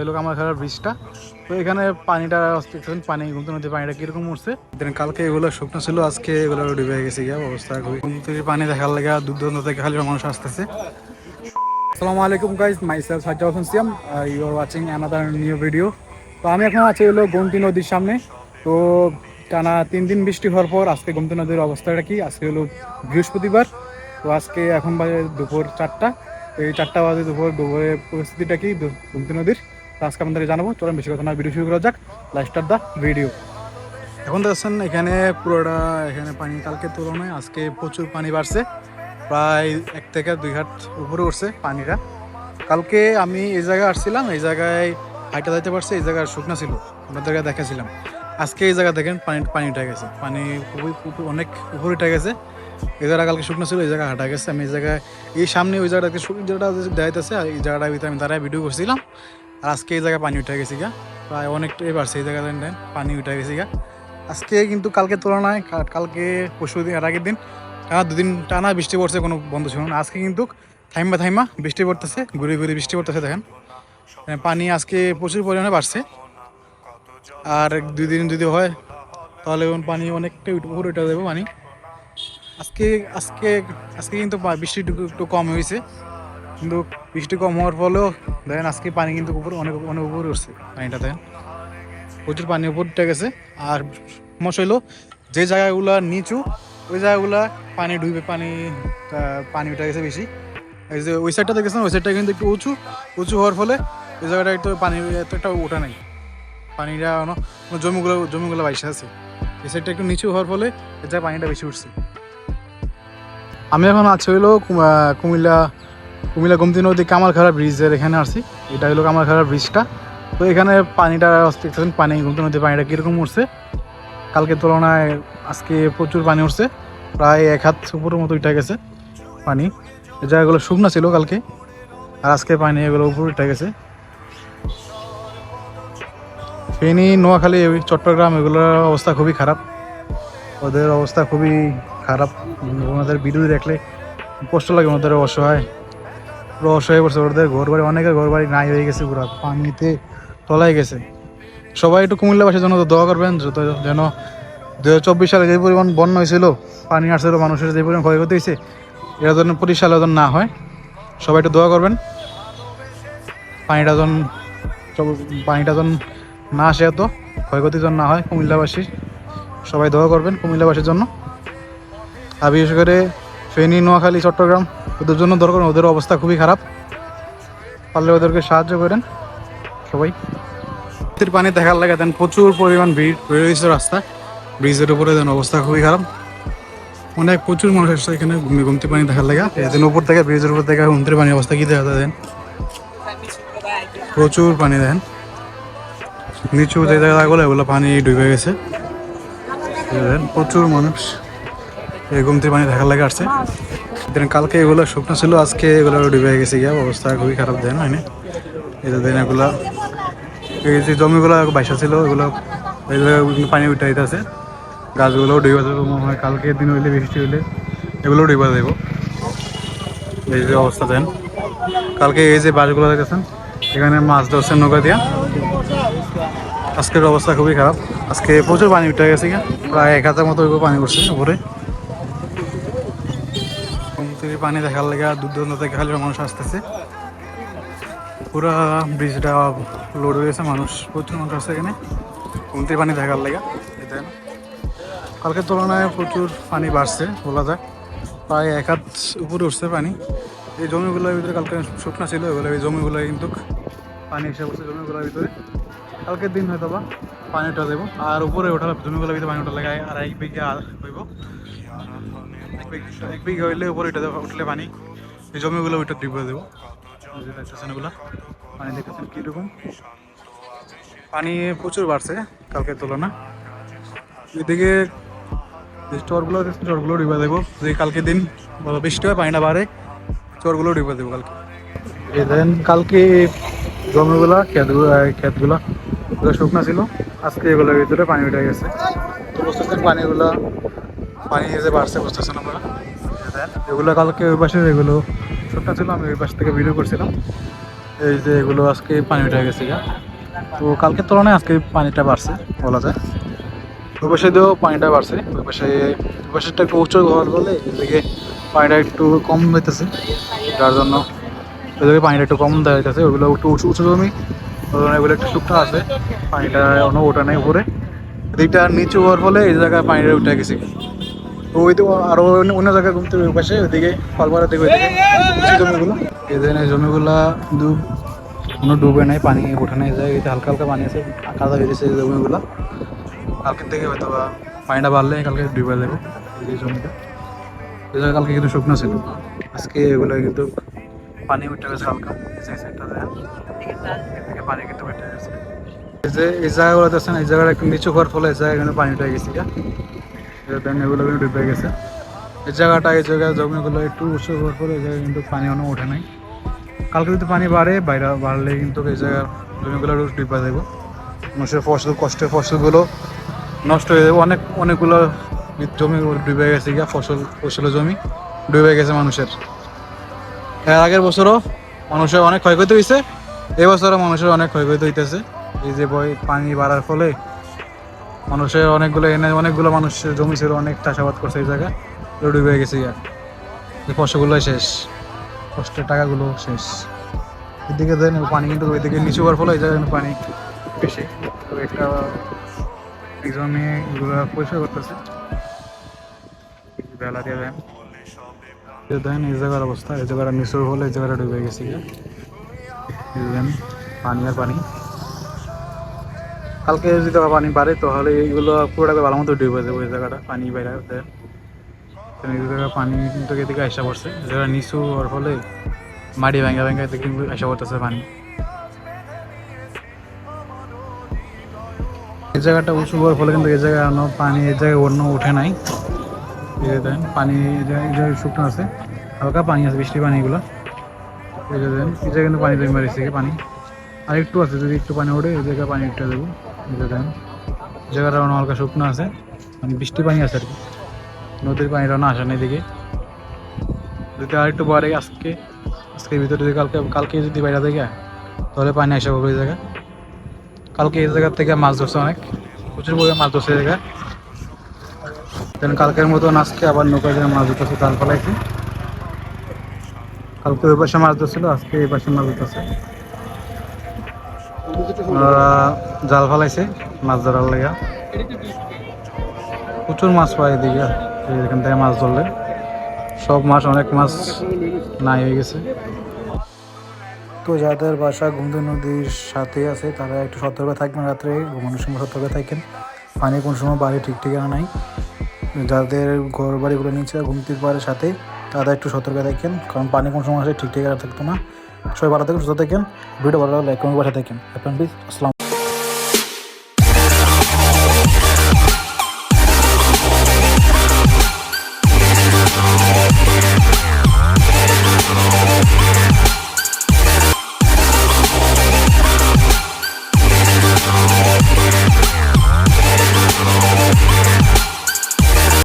এই লোক আমার খেলার ব্রিজটা। তো এখানে পানিটা পানি ঘুমতে নদীর পানিটা কীরকম উঠছে? দেন কালকে এগুলো শুকনো ছিল, আজকে এগুলো ডুবে গেছে গিয়া অবস্থা খুবই। পানি দেখার লাগে, দূর দূরান্ত থেকে খালি মানুষ আসতেছে। আসসালামু আলাইকুম guys myself Sajja Hossain Siam you are watching another new video তো আমি এখন আছি হলো গোমতি নদীর সামনে। তো টানা তিন দিন বৃষ্টি হওয়ার পর আজকে গোমতি নদীর অবস্থাটা কি? আজকে হলো বৃহস্পতিবার। তো আজকে এখন বাজে দুপুর চারটা। এই চারটা বাজে দুপুর, দুপুরের পরিস্থিতিটা কি গোমতি নদীর? আজকে আপনাদের জানাব। চলুন বেশি কথা না, ভিডিও শুরু করা যাক। লাইভ স্টার্ট দ্য ভিডিও এখন দেখছেন এখানে পুরোটা, এখানে পানি কালকে তুলনায় আজকে প্রচুর পানি বাড়ছে। প্রায় এক থেকে দুই হাত উপরে উঠছে পানিটা। কালকে আমি এই জায়গায় আসছিলাম, এই জায়গায় হাইটা যাইতে পারছে, এই জায়গায় শুকনা ছিল। আপনাদেরকে দেখেছিলাম। আজকে এই জায়গা দেখেন, পানি পানি উঠে গেছে। পানি খুবই অনেক উপরে উঠে গেছে। এই জায়গাটা কালকে শুকনো ছিল, এই জায়গায় হাঁটা গেছে। আমি এই জায়গায়, এই সামনে ওই জায়গাটাকে শুকনো যেটা দেখাইতেছে আর এই জায়গাটার ভিতরে আমি দাঁড়ায় ভিডিও করছিলাম। আর আজকে এই জায়গায় পানি উঠে গেছি গা। প্রায় অনেকটাই বাড়ছে এই জায়গায় পানি উঠে গেছে গা। আজকে কিন্তু কালকে তুলনায় কালকে পরশু দিন আর আগের দিন টানা দুদিন টানা বৃষ্টি পড়ছে, কোনো বন্ধ ছিল না। আজকে কিন্তু থাইমা থাইমা বৃষ্টি পড়তেছে, ঘুরে ঘুরে বৃষ্টি পড়তেছে দেখেন। পানি আজকে প্রচুর পরিমাণে বাড়ছে। আর দুই দিন যদি হয়, তাহলে পানি অনেকটাই উঠে- উপরে উঠে যাবে পানি। আজকে আজকে আজকে কিন্তু বৃষ্টি একটু কম হয়েছে। কিন্তু বৃষ্টি কম হওয়ার ফলেও দেখেন আজকে পানি কিন্তু উপরে অনেক অনেক উপরে উঠছে পানিটা, দেখেন। প্রচুর পানি উপর উঠে গেছে। আর সমস্যা হলো যে জায়গাগুলো নিচু, ওই জায়গাগুলো পানি ডুবে, পানি পানি উঠে গেছে বেশি। এই যে ওই সাইডটা দেখেছেন ওই সাইডটা কিন্তু একটু উঁচু। উঁচু হওয়ার ফলে ওই জায়গাটা একটু পানি এত একটা ওঠা নাই। পানিটা জমিগুলো জমিগুলো বাইসে আছে। এই সাইডটা একটু নিচু হওয়ার ফলে এই জায়গায় পানিটা বেশি উঠছে। আমি এখন আছি হইল কুমিল্লা কুমিল্লা গোমতি নদী কামারখাড়া ব্রিজের এখানে আসছি এটা হলো কামারখাড়া ব্রিজটা। তো এখানে পানিটা পানি গোমতি নদীর পানিটা কীরকম উঠছে? কালকে তুলনায় আজকে প্রচুর পানি উঠছে। প্রায় এক হাত উপরের মতো উঠে গেছে পানি। এই জায়গাগুলো শুকনো ছিল কালকে, আর আজকে পানি এগুলো উপরে উঠে গেছে। ফেনী, নোয়াখালী ওই চট্টগ্রাম এগুলোর অবস্থা খুবই খারাপ। ওদের অবস্থা খুবই খারাপ। ওনাদের ভিডিও দেখলে কষ্ট লাগে, ওনাদের অসহায়। পুরো হয়ে পড়ছে, ওদের ঘর বাড়ি অনেকের ঘর বাড়ি নাই হয়ে গেছে পুরো, পানিতে তলায় গেছে। সবাই একটু কুমিল্লাবাসীর জন্য তো দোয়া করবেন, যত যেন দু চব্বিশ সালে যে পরিমাণ বন্যা হয়েছিল, পানি আসছিল, মানুষের যে পরিমাণ ক্ষয়ক্ষতি হয়েছে এটা যেন পঁচিশ সালে যেন না হয়, সবাই একটু দোয়া করবেন। পানিটা যেন পানিটা যেন না আসে এত, ক্ষয়ক্ষতি যেন না হয় কুমিল্লাবাসীর, সবাই দোয়া করবেন কুমিল্লাবাসীর জন্য। আর বিশেষ করে ফেনী, নোয়াখালী, চট্টগ্রাম, ওদের জন্য দরকার ওদের অবস্থা খুবই খারাপ। পারলে ওদেরকে সাহায্য করেন। সবাই। পানি দেখার লাগে দেন প্রচুর পরিমাণ ভিড় বের হয়েছে রাস্তা ব্রিজের উপরে দেন অবস্থা খুবই খারাপ। অনেক প্রচুর মানুষ আসছে এখানে ঘুমে ঘুমতে পানি দেখার লাগে। এদিন উপর থেকে, ব্রিজের উপর থেকে ঘুমতে পানি অবস্থা কি দেখা দেন? প্রচুর পানি দেন। নিচু যে জায়গাগুলো, এগুলো পানি ডুবে গেছে। প্রচুর মানুষ। এই ঘুমতে পানি দেখার লাগে আসছে। দেন কালকে এগুলো শুকনো ছিল, আজকে এগুলো ডুবে গেছে গিয়া, অবস্থা খুবই খারাপ দেন, হয় এই যে দেন এগুলো, এই যে জমিগুলো বাইসা ছিল, এগুলো পানি উঠে আছে গাছগুলো ডুবে যাবে মনে হয় কালকে দিন হইলে, বৃষ্টি হইলে এগুলোও ডুবে যাব এই যে অবস্থা দেন। কালকে এই যে বাসগুলো দেখেছেন এখানে মাছ ধরছে নৌকা দিয়া। আজকের অবস্থা খুবই খারাপ। আজকে প্রচুর পানি উঠে গেছে প্রায় এক হাজার মতো পানি উঠছে উপরে। থেকে পানি দেখার লেগে দূর দূরান্ত থেকে খালি মানুষ আসতেছে। পুরা ব্রিজটা লোড হয়ে গেছে, মানুষ, প্রচুর মানুষ আছে এখানে। কমতে পানি দেখার লেগে এটা কালকের তুলনায় প্রচুর পানি বাড়ছে, বলা যায়। প্রায় এক হাত উপরে উঠছে পানি। এই জমিগুলোর ভিতরে কালকে শুকনা ছিল, এগুলো এই জমিগুলো কিন্তু পানি এসে পড়ছে জমিগুলোর ভিতরে। কালকের দিন হয়তো বা পানিটা দেবো, আর উপরে ওঠার জমিগুলোর ভিতরে পানি ওঠা লাগে আর এক বিঘা হইব। এক বিঘা হইলে উপরে দেবো উঠলে পানি। এই জমিগুলো ওইটা দেবো। দেখতেছেন এগুলো। পানি দেখতেছেন কীরকম। পানি প্রচুর বাড়ছে কালকের তুলনা এদিকে চরগুলো দেখছেন চরগুলো দেবো। যে কালকে দিন বৃষ্টি হয়, পানিটা বাড়ে, চরগুলো ডিপে দেবো কালকে। দেন কালকে জমিগুলা, ক্ষেতগুলো ক্ষেতগুলো শুকনা ছিল। আজকে এগুলোর ভিতরে পানি উঠে গেছে। তো বুঝতেছেন পানিগুলো। পানি যে বাড়ছে, বুঝতেছেন আমরা এগুলো কালকে ওই পাশে এগুলো শুকনা ছিল, আমি ওই পাশ থেকে ভিডিও করছিলাম। এই যে এগুলো আজকে পানি উঠে গেছে তো কালকের তুলনায় আজকে পানিটা বাড়ছে, বলা যায়। ওই পাশে দিয়েও পানিটা বাড়ছে, ওই পাশে, ওই পাশেরটা একটু উঁচু ঘর বলে এদিকে পানিটা একটু কম হইতেছে। যার জন্য ওইদিকে পানিটা একটু কম দেওয়া হইতেছে ওগুলো একটু উঁচু উঁচু জমি, ওই জন্য এগুলো একটু শুকনো আছে। পানিটা অন্য ওটা নেই উপরে। এদিকটা নিচু হওয়ার ফলে এই জায়গায় পানিটা উঠে গেছে ওই আরও অন্য অন্য জায়গায় ঘুমতে ওই পাশে ওইদিকে ফলপাড়ার দিকে ওইদিকে। জমিগুলো? যে জমিগুলা কিন্তু কোনো ডুবে নাই, পানি ওঠে নাই যায় এটা হালকা হালকা পানি আছে কাদা হয়ে গেছে জমিগুলো। কালকের থেকে হয়তো বা পানিটা বাড়লে কালকে ডুবে যাবে এই জমিটা। এই কালকে কিন্তু শুকনো ছিল। আজকে এগুলো কিন্তু পানি উঠে গেছে হালকা, এই সাইডটা থেকে পানি কিন্তু উঠে গেছে। এই যে এই জায়গাগুলো দেখছেন এই জায়গাটা একটু নিচু হওয়ার ফলে এই জায়গায় কিন্তু পানি উঠে গেছে দেন, এগুলো কিন্তু ডুবে গেছে। এই জায়গাটা, এই জায়গায় জমিগুলো একটু উঁচু হওয়ার পরে এই জায়গায় কিন্তু পানি অনেক ওঠে নাই। কালকে যদি পানি বাড়ে, বাইরে বাড়লে কিন্তু এই জায়গার জমিগুলো ডুবে দেবো। মানুষের ফসল, কষ্টের ফসলগুলো নষ্ট হয়ে যাবে। অনেক, অনেকগুলো জমি ডুবে গেছে গিয়া, ফসল, ফসলের জমি ডুবে গেছে মানুষের। এর আগের বছরও মানুষের অনেক ক্ষয়ক্ষতি হয়েছে এবছরও মানুষের অনেক ক্ষয়ক্ষতি হইতেছে। এই যে বই পানি বাড়ার ফলে মানুষের অনেকগুলো এনে অনেকগুলো মানুষের জমি ছিল, অনেক চাষাবাদ করছে এই জায়গায়। ডুবে গেছে এই ফসলগুলো শেষ। কষ্টের টাকাগুলো শেষ। এদিকে দেন পানি কিন্তু ওইদিকে নিচু হওয়ার ফলে এই জায়গায় পানি বেশি। তো একটা একজন মেয়ে এগুলো পরিষ্কার করতেছে। বেলা দিয়ে দেন। দেন, এই জায়গার অবস্থা। এই জায়গাটা নিচু হলে এই জায়গাটা ডুবে গেছে পানি আর পানি। কালকে যদি পানি বাড়ে, তাহলে এইগুলো পুরোটাকে ভালো মতো ডুবে যাবে ওই জায়গাটা, পানি বাইরে জায়গায় পানি কিন্তু এদিকে আসা পড়ছে। এই জায়গাটা নিচু হওয়ার ফলে মাটি ভাঙা ভাঙা এদিকে কিন্তু আসা পড়তেছে পানি। এই জায়গাটা উঁচু হওয়ার ফলে কিন্তু এই জায়গায় পানি, এই জায়গায় অন্য উঠে নাই। দেন পানি শুকনো আছে। হালকা পানি আছে বৃষ্টি যে দেন এই জায়গায় কিন্তু পানি জমে মারিছে পানি। আর একটু আছে, যদি একটু পানি ওঠে, এই জায়গায় পানি একটু দেবো এই দেন জায়গাটা অন্য হালকা শুকনো আছে মানে বৃষ্টি পানি আছে আর কি। নদীর পানিটা না আসে না এদিকে। যদি আর একটু বাড়ে আজকে, আজকের ভিতরে যদি কালকে কালকে যদি বাইরে দেখে তাহলে পানি আসা হবে ওই জায়গায় কালকে এই জায়গা থেকে মাছ ধরছে অনেক, প্রচুর পরিমাণে মাছ ধরছে এই জায়গায় দেন কালকের মতন আজকে আবার নৌকায় জায়গায় মাছ ধরতেছে জাল ফলাইছে কালকে ওই পাশে মাছ ধরছিল, আজকে এই পাশে মাছ ধরতেছে। ওনারা জাল ফলাইছে, মাছ ধরার লেগে। প্রচুর মাছ পায় এদিকে এখান থেকে মাছ ধরলে। সব মাছ, অনেক মাছ নাই হয়ে গেছে। তো যাদের বাসা গুমদু নদীর সাথে আছে, তারা একটু সতর্ক থাকবেন রাত্রে, ঘুমানোর সময় সতর্ক থাকেন। পানি কোন সময় বাড়ি ঠিক ঠিকানা নাই। যাদের ঘর বাড়িগুলো নিচে, ঘুমতির পাড়ের সাথে, তারা একটু সতর্ক থাকেন, কারণ পানি কোন সময় আসে ঠিক ঠিকানা থাকতো না। সবাই ভালো থাকেন সুস্থ থাকেন ভিডিও ভালো লাগলে কমেন্ট পাঠিয়ে থাকেন আপনার প্লিজ আসসালাম